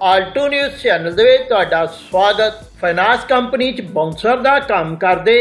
Alto news channel ਦੇ ਵਿੱਚ ਤੁਹਾਡਾ ਸਵਾਗਤ। ਫਾਈਨਾਂਸ ਕੰਪਨੀ 'ਚ ਬਾਉਂਸਰ ਦਾ ਕੰਮ ਕਰਦੇ,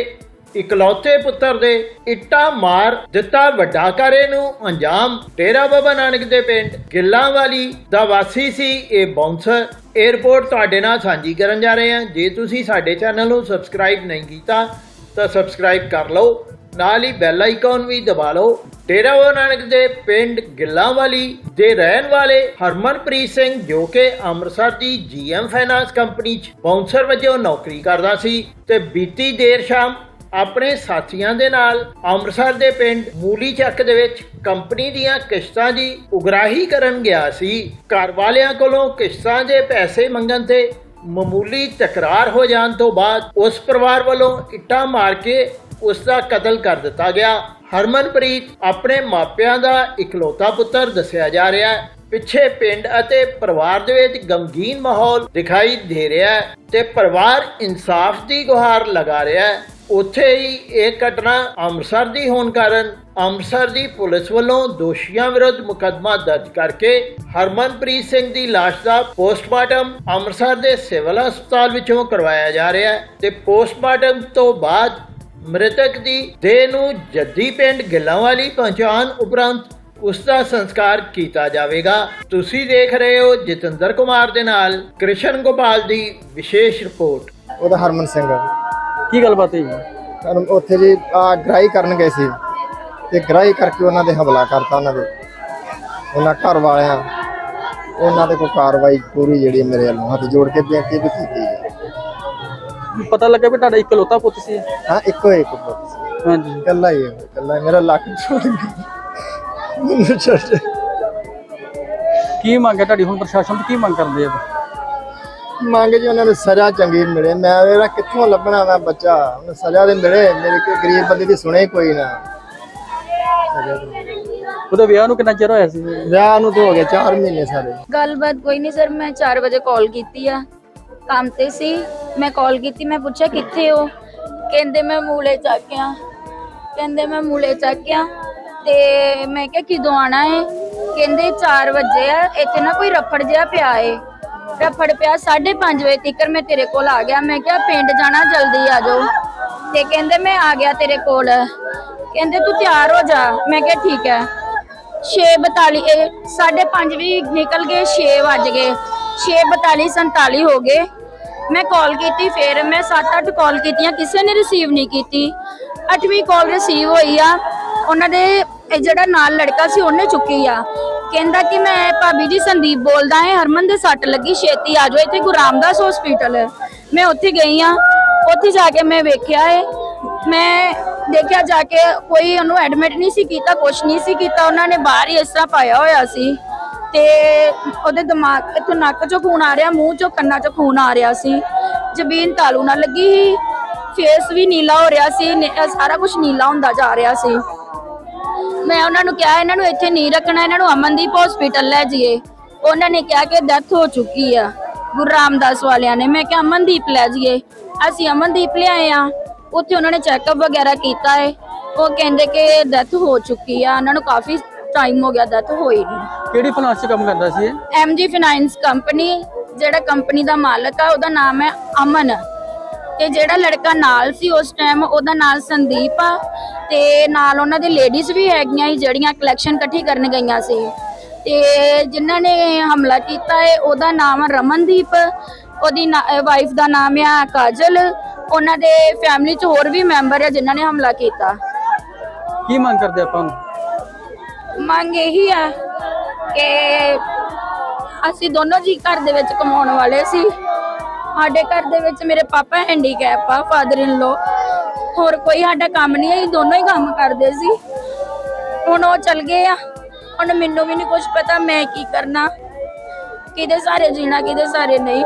ਇਕਲੌਤੇ ਪੁੱਤਰ ਦੇ ਇੱਟਾ ਮਾਰ ਦਿੱਤਾ ਵੱਡਾ ਕਾਰੇ ਨੂੰ ਅੰਜਾਮ। ਡੇਰਾ ਬਾਬਾ ਨਾਨਕ ਦੇ ਪਿੰਡ ਗਿੱਲਾਂ ਵਾਲੀ ਦਾ ਵਾਸੀ ਸੀ ਇਹ ਬਾਉਂਸਰ 에어ਪੋਰਟ ਤੁਹਾਡੇ ਨਾਲ ਸਾਂਝੀ ਕਰਨ ਜਾ ਰਹੇ ਹਾਂ। ਜੇ ਤੁਸੀਂ ਸਾਡੇ ਚੈਨਲ ਨੂੰ ਸਬਸਕ੍ਰਾਈਬ ਨਹੀਂ ਕੀਤਾ, ਤਾਂ ਸਬਸਕ੍ਰਾਈਬ ਕਰ ਲਓ। ਨਾਲ ਹੀ ਬੈਲ ਆਈਕਨ ਵੀ ਦਬਾ ਲਓ। ਡੇਰਾ ਬਾਬਾ ਨਾਨਕ ਦੇ ਪਿੰਡ ਗਿੱਲਾਂਵਾਲੀ ਦੇ ਰਹਿਣ ਵਾਲੇ ਹਰਮਨਪ੍ਰੀਤ ਸਿੰਘ ਜੋ ਕਿ ਅੰਮ੍ਰਿਤਸਰ ਦੀ ਜੀਐਮ ਫਾਈਨਾਂਸ ਕੰਪਨੀ 'ਚ ਬਾਉਂਸਰ ਵਜੋਂ ਨੌਕਰੀ ਕਰਦਾ ਸੀ ਤੇ ਬੀਤੀ ਦੇਰ ਸ਼ਾਮ ਆਪਣੇ ਸਾਥੀਆਂ ਦੇ ਨਾਲ ਅੰਮ੍ਰਿਤਸਰ ਦੇ ਪਿੰਡ ਮੂਲੀ ਚੱਕ ਦੇ ਵਿੱਚ ਕੰਪਨੀ ਦੀਆਂ ਕਿਸ਼ਤਾਂ ਦੀ ਉਗਰਾਹੀ ਕਰਨ ਗਿਆ ਸੀ। ਘਰ ਵਾਲਿਆਂ ਕੋਲੋਂ ਕਿਸ਼ਤਾਂ ਦੇ ਪੈਸੇ ਮੰਗਣ ਤੇ ਮਾਮੂਲੀ ਤਕਰਾਰ ਹੋ ਜਾਣ ਤੋਂ ਬਾਅਦ ਉਸ ਪਰਿਵਾਰ ਵੱਲੋਂ ਇੱਟਾਂ ਮਾਰ ਕੇ ਉਸ ਦਾ ਕਤਲ ਕਰ ਦਿੱਤਾ ਗਿਆ। ਹਰਮਨਪ੍ਰੀਤ ਆਪਣੇ ਮਾਪਿਆਂ ਦਾ ਇਕਲੌਤਾ ਪੁੱਤਰ ਦੱਸਿਆ ਜਾ ਰਿਹਾ ਹੈ। ਪਿੱਛੇ ਪਿੰਡ ਅਤੇ ਪਰਿਵਾਰ ਦੇ ਵਿੱਚ ਗਮਗੀਨ ਮਾਹੌਲ ਦਿਖਾਈ ਦੇ ਰਿਹਾ ਹੈ ਤੇ ਪਰਿਵਾਰ ਇਨਸਾਫ ਦੀ ਗੁਹਾਰ ਲਗਾ ਰਿਹਾ ਹੈ। ਉੱਥੇ ਹੀ ਇਹ ਘਟਨਾ ਅੰਮ੍ਰਿਤਸਰ ਦੀ ਹੋਣ ਕਾਰਨ ਅੰਮ੍ਰਿਤਸਰ ਦੀ ਪੁਲਿਸ ਵੱਲੋਂ ਦੋਸ਼ੀਆਂ ਵਿਰੁੱਧ ਮੁਕੱਦਮਾ ਦਰਜ ਕਰਕੇ ਹਰਮਨਪ੍ਰੀਤ ਸਿੰਘ ਦੀ ਲਾਸ਼ ਦਾ ਪੋਸਟਮਾਰਟਮ ਅੰਮ੍ਰਿਤਸਰ ਦੇ ਸਿਵਲ ਹਸਪਤਾਲ ਵਿੱਚੋਂ ਕਰਵਾਇਆ ਜਾ ਰਿਹਾ ਹੈ ਤੇ ਪੋਸਟਮਾਰਟਮ ਤੋਂ ਬਾਅਦ ਮ੍ਰਿਤਕ ਦੀ ਦੇਹ ਨੂੰ ਜੱਦੀ ਪਿੰਡ ਗਿੱਲਾਂਵਾਲੀ ਪਹੁੰਚਾਉਣ ਉਪਰੰਤ ਉਸ ਦਾ ਸੰਸਕਾਰ ਕੀਤਾ ਜਾਵੇਗਾ। ਤੁਸੀਂ ਦੇਖ ਰਹੇ ਹੋ ਜਤਿੰਦਰ ਕੁਮਾਰ ਦੇ ਨਾਲ ਕ੍ਰਿਸ਼ਨ ਗੋਪਾਲ ਦੀ ਵਿਸ਼ੇਸ਼ ਰਿਪੋਰਟ। ਉਹਦਾ ਹਰਮਨ ਸਿੰਘ ਕੀ ਗੱਲਬਾਤ ਹੈ ਜੀ ਹਰਮ- ਉੱਥੇ ਜੀ ਆ ਗ੍ਰਾਈ ਕਰਨ ਗਏ ਸੀ। ਤੇ ਗ੍ਰਾਈ ਕਰਕੇ ਉਹਨਾਂ ਦੇ ਹਮਲਾ ਕਰਤਾ ਉਹਨਾਂ ਦੇ ਉਹਨਾਂ ਘਰ ਵਾਲਿਆਂ ਉਹਨਾਂ ਦੇ ਕੋਈ ਕਾਰਵਾਈ ਪੂਰੀ ਜਿਹੜੀ ਮੇਰੇ ਵੱਲੋਂ ਹੱਥ ਜੋੜ ਕੇ ਬੇਨਤੀ ਵੀ ਕੀਤੀ ਹੈ ਪਤਾ ਲੱਗਾ ਵੀ ਤੁਹਾਡਾ ਇਕਲੌਤਾ ਪੁੱਤ ਸੀ। ਹਾਂ ਇੱਕੋ ਇੱਕ ਪੁੱਤ ਸੀ। ਹਾਂਜੀ। ਇਕੱਲਾ ਹੀ ਹੈ ਇਕੱਲਾ। ਮੇਰਾ ਲੱਕ ਛੋੜ ਗਿਆ। ਮੈਨੂੰ ਛੱਡ ਕੀ ਮੰਗ ਹੈ ਤੁਹਾਡੀ? ਹੁਣ ਪ੍ਰਸ਼ਾਸਨ ਤੋਂ ਕੀ ਮੰਗ ਕਰਦੇ ਆ? ਮੰਗ ਜੀ ਉਹਨਾਂ ਨੂੰ ਸਜ਼ਾ ਚੰਗੀ ਮਿਲੇ। ਮੈਂ ਇਹਦਾ ਕਿੱਥੋਂ ਲੱਭਣਾ ਮੈਂ ਬੱਚਾ। ਉਹਨੂੰ ਸਜ਼ਾ ਦੇ ਮਿਲੇ। ਮੇਰੇ ਕੋਈ ਗਰੀਬ ਬੰਦੇ ਦੀ ਸੁਣੇ ਕੋਈ ਨਾ। ਸਜ਼ਾ ਦੇ ਮਿਲੇ। ਉਹਦੇ ਵਿਆਹ ਨੂੰ ਕਿੰਨਾ ਚਿਰ ਹੋਇਆ ਸੀ? ਵਿਆਹ ਨੂੰ ਤਾਂ ਹੋ ਗਏ 4 ਮਹੀਨੇ ਸਾਰੇ। ਗੱਲਬਾਤ ਕੋਈ ਨਹੀਂ ਸਰ ਮੈਂ 4 ਵਜੇ ਕਾਲ ਕੀਤੀ ਆ। ਕੰਮ ਤੇ ਸੀ, ਮੈਂ ਕਾਲ ਕੀਤੀ, ਮੈਂ ਪੁੱਛਿਆ, ਕਿੱਥੇ ਹੋ? ਕਹਿੰਦੇ, ਮੈਂ ਮੂਲੇ ਚੱਕਿਆ ਕਹਿੰਦੇ, ਮੈਂ ਮੂਲੇ ਚੱਕਿਆ ਤੇ ਮੈਂ ਕਿਹਾ, ਕਿਦੋਂ ਆਣਾ ਹੈ ਕਹਿੰਦੇ 4 ਵਜੇ ਆ। ਇੱਥੇ ਨਾ ਕੋਈ ਰਫੜ ਜਿਹਾ ਪਿਆ ਏ। ਰਫੜ ਪਿਆ 5:30 ਵਜੇ ਤੱਕ ਮੈਂ ਤੇਰੇ ਕੋਲ ਆ ਗਿਆ। ਮੈਂ ਕਿਹਾ, ਪਿੰਡ ਜਾਣਾ, ਜਲਦੀ ਆ ਜਾਓ। ਤੇ ਕਹਿੰਦੇ, ਮੈਂ ਆ ਗਿਆ ਤੇਰੇ ਕੋਲ। ਕਹਿੰਦੇ, ਤੂੰ ਤਿਆਰ ਹੋ ਜਾ। ਮੈਂ ਕਿਹਾ, ਠੀਕ ਹੈ। 6:42 ਇਹ 5:30 ਵੀ ਨਿਕਲ ਗਏ 6 ਵੱਜ ਗਏ। 6:42 47 ਹੋ ਗਏ। ਮੈਂ ਕਾਲ ਕੀਤੀ, ਫਿਰ ਮੈਂ 7-8 ਕਾਲ ਕੀਤੀਆਂ, ਕਿਸੇ ਨੇ ਰਿਸੀਵ ਨਹੀਂ ਕੀਤੀ। 8ਵੀਂ ਕਾਲ ਰਿਸੀਵ ਹੋਈ ਆ। ਉਹਨਾਂ ਦੇ ਇਹ ਜਿਹੜਾ ਨਾਲ ਲੜਕਾ ਸੀ, ਉਹਨੇ ਚੁੱਕੀ ਆ। ਕਹਿੰਦਾ ਕਿ ਮੈਂ ਭਾਬੀ ਜੀ ਸੰਦੀਪ ਬੋਲਦਾ ਹਾਂ, ਹਰਮਨ ਦੇ ਸੱਟ ਲੱਗੀ, ਛੇਤੀ ਆ ਜਾਓ, ਇੱਥੇ ਗੁਰੂ ਰਾਮਦਾਸ ਹਸਪੀਟਲ ਮੈਂ ਉੱਥੇ ਗਈ ਆ। ਉੱਥੇ ਜਾ ਕੇ ਮੈਂ ਵੇਖਿਆ ਹੈ ਮੈਂ ਦੇਖਿਆ ਜਾ ਕੇ ਕੋਈ ਉਹਨੂੰ ਐਡਮਿਟ ਨਹੀਂ ਸੀ ਕੀਤਾ, ਕੁਛ ਨਹੀਂ ਸੀ ਕੀਤਾ। ਉਹਨਾਂ ਨੇ ਬਾਹਰ ਹੀ ਇਸ ਤਰ੍ਹਾਂ ਪਾਇਆ ਹੋਇਆ ਸੀ। ਤੇ ਉਹਦੇ ਦਿਮਾਗ ਇੱਥੋਂ ਨੱਕ ਚੋਂ ਖੂਨ ਆ ਰਿਹਾ, ਮੂੰਹ ਚੋਂ ਕੰਨਾਂ ਚੋਂ ਖੂਨ ਆ ਰਿਹਾ ਸੀ। ਜ਼ਮੀਨ ਤਾਲੂ ਨਾਲ ਲੱਗੀ ਸੀ ਫੇਸ ਵੀ ਨੀਲਾ ਹੋ ਰਿਹਾ ਸੀ ਸਾਰਾ ਕੁਝ ਨੀਲਾ ਹੁੰਦਾ ਜਾ ਰਿਹਾ ਸੀ। ਮੈਂ ਉਹਨਾਂ ਨੂੰ ਕਿਹਾ, ਇਹਨਾਂ ਨੂੰ ਇੱਥੇ ਨਹੀਂ ਰੱਖਣਾ, ਇਹਨਾਂ ਨੂੰ ਅਮਨਦੀਪ ਹਸਪੀਟਲ ਲੈ ਜਾਈਏ। ਉਹਨਾਂ ਨੇ ਕਿਹਾ ਕਿ ਡੈਥ ਹੋ ਚੁੱਕੀ ਆ, ਗੁਰੂ ਰਾਮਦਾਸ ਵਾਲਿਆਂ ਨੇ। ਮੈਂ ਕਿਹਾ, ਅਮਨਦੀਪ ਲੈ ਜਾਈਏ। ਅਸੀਂ ਅਮਨਦੀਪ ਲਿਆਏ ਆ। ਉੱਥੇ ਉਹਨਾਂ ਨੇ ਚੈੱਕਅਪ ਵਗੈਰਾ ਕੀਤਾ ਹੈ ਉਹ ਕਹਿੰਦੇ ਕਿ ਡੈਥ ਹੋ ਚੁੱਕੀ ਆ। ਉਹਨਾਂ ਨੂੰ ਕਾਫੀ ਟਾਈਮ ਹੋ ਗਿਆ ਡੈਥ ਹੋਈ ਨਹੀਂ ਕਿਹੜੀ ਫਾਈਨਾਂਸ 'ਚ ਕੰਮ ਕਰਦਾ ਸੀ ਇਹ? ਐਮਜੀ ਫਾਈਨਾਂਸ ਕੰਪਨੀ ਜਿਹੜਾ ਕੰਪਨੀ ਦਾ ਮਾਲਕ ਆ ਉਹਦਾ ਨਾਮ ਹੈ ਅਮਨ। ਤੇ ਜਿਹੜਾ ਲੜਕਾ ਨਾਲ ਸੀ ਉਸ ਟਾਈਮ ਉਹਦਾ ਨਾਮ ਸੰਦੀਪ ਆ। ਤੇ ਨਾਲ ਉਹਨਾਂ ਦੇ ਲੇਡੀਜ਼ ਵੀ ਹੈਗੀਆਂ ਸੀ ਜਿਹੜੀਆਂ ਕਲੈਕਸ਼ਨ ਇਕੱਠੀ ਕਰਨ ਗਈਆਂ ਸੀ। ਤੇ ਜਿਨ੍ਹਾਂ ਨੇ ਹਮਲਾ ਕੀਤਾ ਹੈ ਉਹਦਾ ਨਾਮ ਆ ਰਮਨਦੀਪ ਉਹਦੀ ਵਾਈਫ ਦਾ ਨਾਮ ਆ ਕਾਜਲ। ਉਹਨਾਂ ਦੇ ਫੈਮਿਲੀ 'ਚ ਹੋਰ ਵੀ ਮੈਂਬਰ ਆ ਜਿਨ੍ਹਾਂ ਨੇ ਹਮਲਾ ਕੀਤਾ। ਕੀ ਮੰਗ ਕਰਦੇ ਆਪਾਂ ਨੂੰ? ਮੰਗ ਇਹੀ ਆ ਕਿ ਅਸੀਂ ਦੋਨੋਂ ਜੀ ਘਰ ਦੇ ਵਿੱਚ ਕਮਾਉਣ ਵਾਲੇ ਸੀ। ਸਾਡੇ ਘਰ ਦੇ ਵਿੱਚ ਮੇਰੇ ਪਾਪਾ ਹੈਂਡੀਕੈਪ ਆ ਫਾਦਰ ਇਨ ਲੋ ਹੋਰ ਕੋਈ ਸਾਡਾ ਕੰਮ ਨਹੀਂ ਹੈ ਅਸੀਂ ਦੋਨੋਂ ਹੀ ਕੰਮ ਕਰਦੇ ਸੀ। ਹੁਣ ਉਹ ਚਲ ਗਏ ਆ। ਹੁਣ ਮੈਨੂੰ ਵੀ ਨਹੀਂ ਕੁਝ ਪਤਾ ਮੈਂ ਕੀ ਕਰਨਾ। ਕਿਹਦੇ ਸਾਰੇ ਜੀਣਾ ਕਿਹਦੇ ਸਾਰੇ ਨਹੀਂ।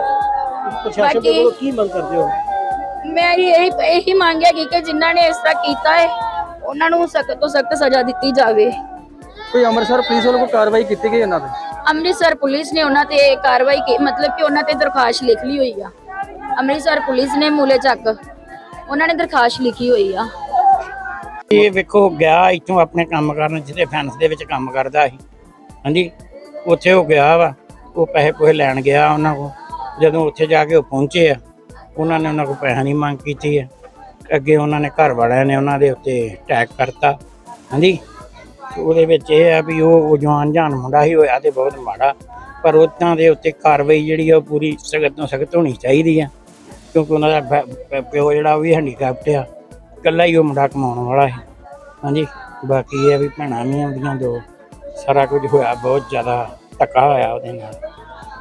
ਪ੍ਰਸ਼ਾਸਨ ਦੇ ਕੋਲੋਂ ਕੀ ਮੰਗ ਕਰਦੇ ਹੋ? ਮੈਂ ਇਹੀ ਇਹੀ ਮੰਗਿਆ ਕਿ ਜਿਨ੍ਹਾਂ ਨੇ ਇਸ ਤਰ੍ਹਾਂ ਕੀਤਾ ਹੈ ਉਹਨਾਂ ਨੂੰ ਸਖਤ ਤੋਂ ਸਖਤ ਸਜ਼ਾ ਦਿੱਤੀ ਜਾਵੇ। ਕੋਈ ਅੰਮ੍ਰਿਤਸਰ ਪੁਲਿਸ ਵੱਲੋਂ ਕੋਈ ਕਾਰਵਾਈ ਕੀਤੀ ਗਈ ਇਹਨਾਂ ਤੇ? ਅੰਮ੍ਰਿਤਸਰ ਪੁਲਿਸ ਨੇ ਉਹਨਾਂ ਤੇ ਕਾਰਵਾਈ ਕੀ ਮਤਲਬ ਕਿ ਉਹਨਾਂ ਤੇ ਦਰਖਾਸਤ ਲਿਖ ਲਈ ਹੋਈ ਆ। ਅੰਮ੍ਰਿਤਸਰ ਪੁਲਿਸ ਨੇ ਮੂਲੇ ਚੱਕ ਉਹਨਾਂ ਨੇ ਦਰਖਾਸਤ ਲਿਖੀ ਹੋਈ ਆ। ਇਹ ਵੇਖੋ ਗਿਆ ਇੱਥੋਂ ਆਪਣੇ ਕੰਮ ਕਰਨ ਜਿਹਦੇ ਫੈਂਸ ਦੇ ਵਿੱਚ ਕੰਮ ਕਰਦਾ ਸੀ। ਹਾਂਜੀ ਉੱਥੇ ਉਹ ਗਿਆ ਵਾ ਉਹ ਪੈਸੇ ਪੂਸੇ ਲੈਣ ਗਿਆ ਉਹਨਾਂ ਕੋਲ। ਜਦੋਂ ਉੱਥੇ ਜਾ ਕੇ ਉਹ ਪਹੁੰਚੇ ਆ ਉਹਨਾਂ ਨੇ ਉਹਨਾਂ ਕੋਲ ਪੈਸਾ ਨਹੀਂ ਮੰਗ ਕੀਤੀ ਹੈ ਅੱਗੇ ਉਹਨਾਂ ਨੇ ਘਰ ਵਾਲਿਆਂ ਨੇ ਉਹਨਾਂ ਦੇ ਉੱਤੇ ਅਟੈਕ ਕਰਤਾ। ਹਾਂਜੀ ਉਹਦੇ ਵਿੱਚ ਇਹ ਆ ਵੀ ਉਹ ਜਵਾਨ ਜਾਨ ਮੁੰਡਾ ਹੀ ਹੋਇਆ ਤੇ ਬਹੁਤ ਮਾੜਾ। ਪਰ ਉਹਨਾਂ ਦੇ ਉੱਤੇ ਕਾਰਵਾਈ ਜਿਹੜੀ ਆ ਉਹ ਪੂਰੀ ਸਖਤ ਤੋਂ ਸਖਤ ਹੋਣੀ ਚਾਹੀਦੀ ਆ। ਕਿਉਂਕਿ ਉਹਨਾਂ ਦਾ ਪਿਓ ਜਿਹੜਾ ਉਹ ਵੀ ਹੈਂਡੀਕੈਪਟ ਆ। ਇਕੱਲਾ ਹੀ ਉਹ ਮੁੰਡਾ ਕਮਾਉਣ ਵਾਲਾ ਹੈ ਹਾਂਜੀ, ਬਾਕੀ ਇਹ ਆ ਵੀ ਭੈਣਾਂ ਵੀ ਆਉਂਦੀਆਂ ਦੋ। ਸਾਰਾ ਕੁਝ ਹੋਇਆ, ਬਹੁਤ ਜ਼ਿਆਦਾ ਧੱਕਾ ਹੋਇਆ ਉਹਦੇ ਨਾਲ।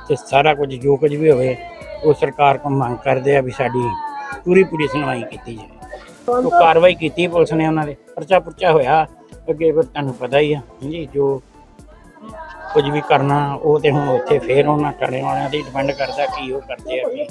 ਤੇ ਸਾਰਾ ਕੁਝ ਜੋ ਕੁਝ ਵੀ ਹੋਵੇ, ਉਹ ਸਰਕਾਰ ਕੋਲ ਮੰਗ ਕਰਦੇ ਆ ਵੀ ਸਾਡੀ ਪੂਰੀ ਪੂਰੀ ਸੁਣਵਾਈ ਕੀਤੀ ਜਾਵੇ। ਉਹ ਕਾਰਵਾਈ ਕੀਤੀ ਪੁਲਿਸ ਨੇ ਉਹਨਾਂ ਦੇ। ਪਰਚਾ ਪੁਰਚਾ ਹੋਇਆ। ਅੱਗੇ ਫਿਰ ਤੁਹਾਨੂੰ ਪਤਾ ਹੀ ਆ, ਹਾਂਜੀ, ਜੋ ਕੁਝ ਵੀ ਕਰਨਾ, ਉਹ ਤੇ ਹੁਣ ਉੱਥੇ ਫੇਰ ਉਹਨਾਂ ਟਾਣੇ ਵਾਲਿਆਂ ਤੇ ਡਿਪੈਂਡ ਕਰਦਾ ਕੀ ਉਹ ਕਰਦੇ ਆ, ਕੀ